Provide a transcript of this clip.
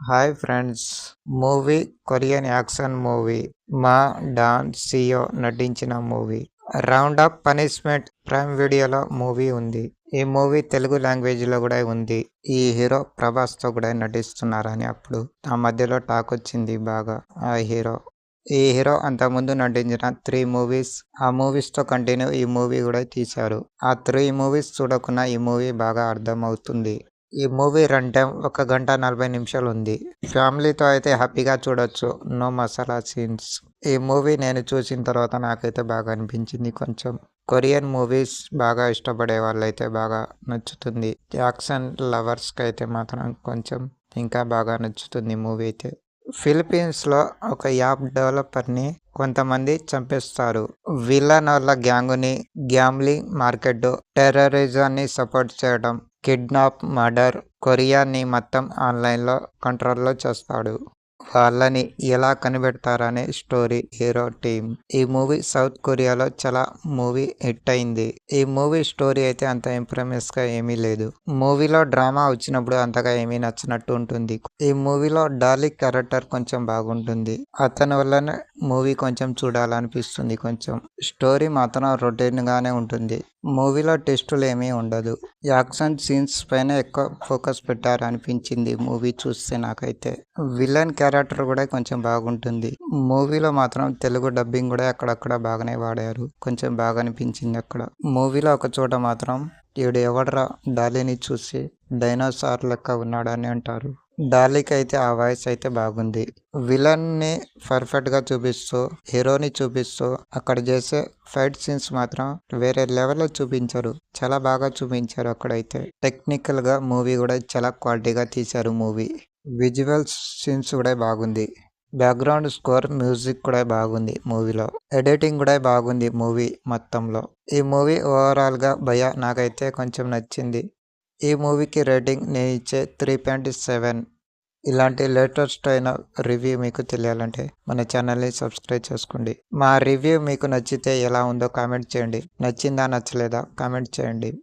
Hi friends. Movie Korean action movie Ma Dong Seok నటించిన movie. Round Up Punishment Prime వీడియోలో movie ఉంది. ఈ movie Telugu లాంగ్వేజ్లో కూడా ఉంది. ఈ హీరో ప్రభాస్తో కూడా నటిస్తున్నారని అప్పుడు ఆ మధ్యలో టాక్ వచ్చింది బాగా. ఆ హీరో. ఈ హీరో అంతకుముందు నటించిన త్రీ మూవీస్ ఆ మూవీస్తో కంటిన్యూ ఈ మూవీ కూడా తీశారు. ఆ త్రీ మూవీస్ చూడకున్న ఈ మూవీ బాగా అర్థమవుతుంది. ఈ మూవీ రన్ టైం ఒక గంట నలభై నిమిషాలు ఉంది ఫ్యామిలీతో అయితే హ్యాపీగా చూడొచ్చు. No masala scenes. ఈ మూవీ నేను చూసిన తర్వాత నాకైతే బాగా అనిపించింది కొంచెం. కొరియన్ మూవీస్ బాగా ఇష్టపడే వాళ్ళైతే బాగా నచ్చుతుంది. యాక్షన్ లవర్స్కి అయితే మాత్రం కొంచెం ఇంకా బాగా నచ్చుతుంది మూవీ అయితే. ఫిలిపీన్స్లో ఒక యాప్ డెవలపర్ని కొంతమంది చంపేస్తారు. విలన్ వాళ్ళ గ్యాంగుని గ్యామ్లింగ్ మార్కెట్ టెర్రరిజాన్ని సపోర్ట్ చేయడం కిడ్నాప్ మర్డర్ కొరియాని మొత్తం ఆన్లైన్లో కంట్రోల్లో చేస్తాడు. వాళ్ళని ఎలా కనిపెడతారనే స్టోరీ హీరో టీమ్. ఈ మూవీ సౌత్ కొరియాలో చాలా మూవీ హిట్ అయింది. ఈ మూవీ స్టోరీ అయితే అంత ఇంప్రమెస్గా ఏమీ లేదు. మూవీలో డ్రామా వచ్చినప్పుడు అంతగా ఏమీ నచ్చినట్టు ఉంటుంది. ఈ మూవీలో డార్లీ క్యారెక్టర్ కొంచెం బాగుంటుంది. అతని వల్లనే మూవీ కొంచెం చూడాలనిపిస్తుంది కొంచెం. స్టోరీ మాత్రం రొటీన్ గానే ఉంటుంది. మూవీలో టెస్టులు ఏమీ ఉండదు. యాక్షన్ సీన్స్ పైన ఎక్కువ ఫోకస్ పెట్టారు అనిపించింది మూవీ చూస్తే నాకైతే. విలన్ క్యారెక్టర్ కూడా కొంచెం బాగుంటుంది. మూవీలో మాత్రం తెలుగు డబ్బింగ్ కూడా అక్కడక్కడ బాగానే వాడారు. కొంచెం బాగా అనిపించింది అక్కడ. మూవీలో ఒక చోట మాత్రం ఈడు ఎవడరా డాలీని చూసి డైనోసార్ లెక్క ఉన్నాడని అంటారు. డాలీకి అయితే ఆ వాయిస్ అయితే బాగుంది. విలన్ని పర్ఫెక్ట్గా చూపిస్తూ హీరోని చూపిస్తూ అక్కడ చేసే ఫైట్ సీన్స్ మాత్రం వేరే లెవెల్లో చూపించారు. చాలా బాగా చూపించారు అక్కడైతే. టెక్నికల్గా మూవీ కూడా చాలా క్వాలిటీగా తీశారు మూవీ. విజువల్స్ సీన్స్ కూడా బాగుంది. బ్యాక్గ్రౌండ్ స్కోర్ మ్యూజిక్ కూడా బాగుంది మూవీలో. ఎడిటింగ్ కూడా బాగుంది మూవీ మొత్తంలో. ఈ మూవీ ఓవరాల్గా భయ నాకైతే కొంచెం నచ్చింది. ఈ మూవీకి రేటింగ్ నేను ఇచ్చే త్రీ పాయింట్ సెవెన్. ఇలాంటి లేటెస్ట్ అయిన రివ్యూ మీకు తెలియాలంటే మన ఛానల్ని సబ్స్క్రైబ్ చేసుకోండి. మా రివ్యూ మీకు నచ్చితే ఎలా ఉందో కామెంట్ చేయండి. నచ్చిందా నచ్చలేదా కామెంట్ చేయండి.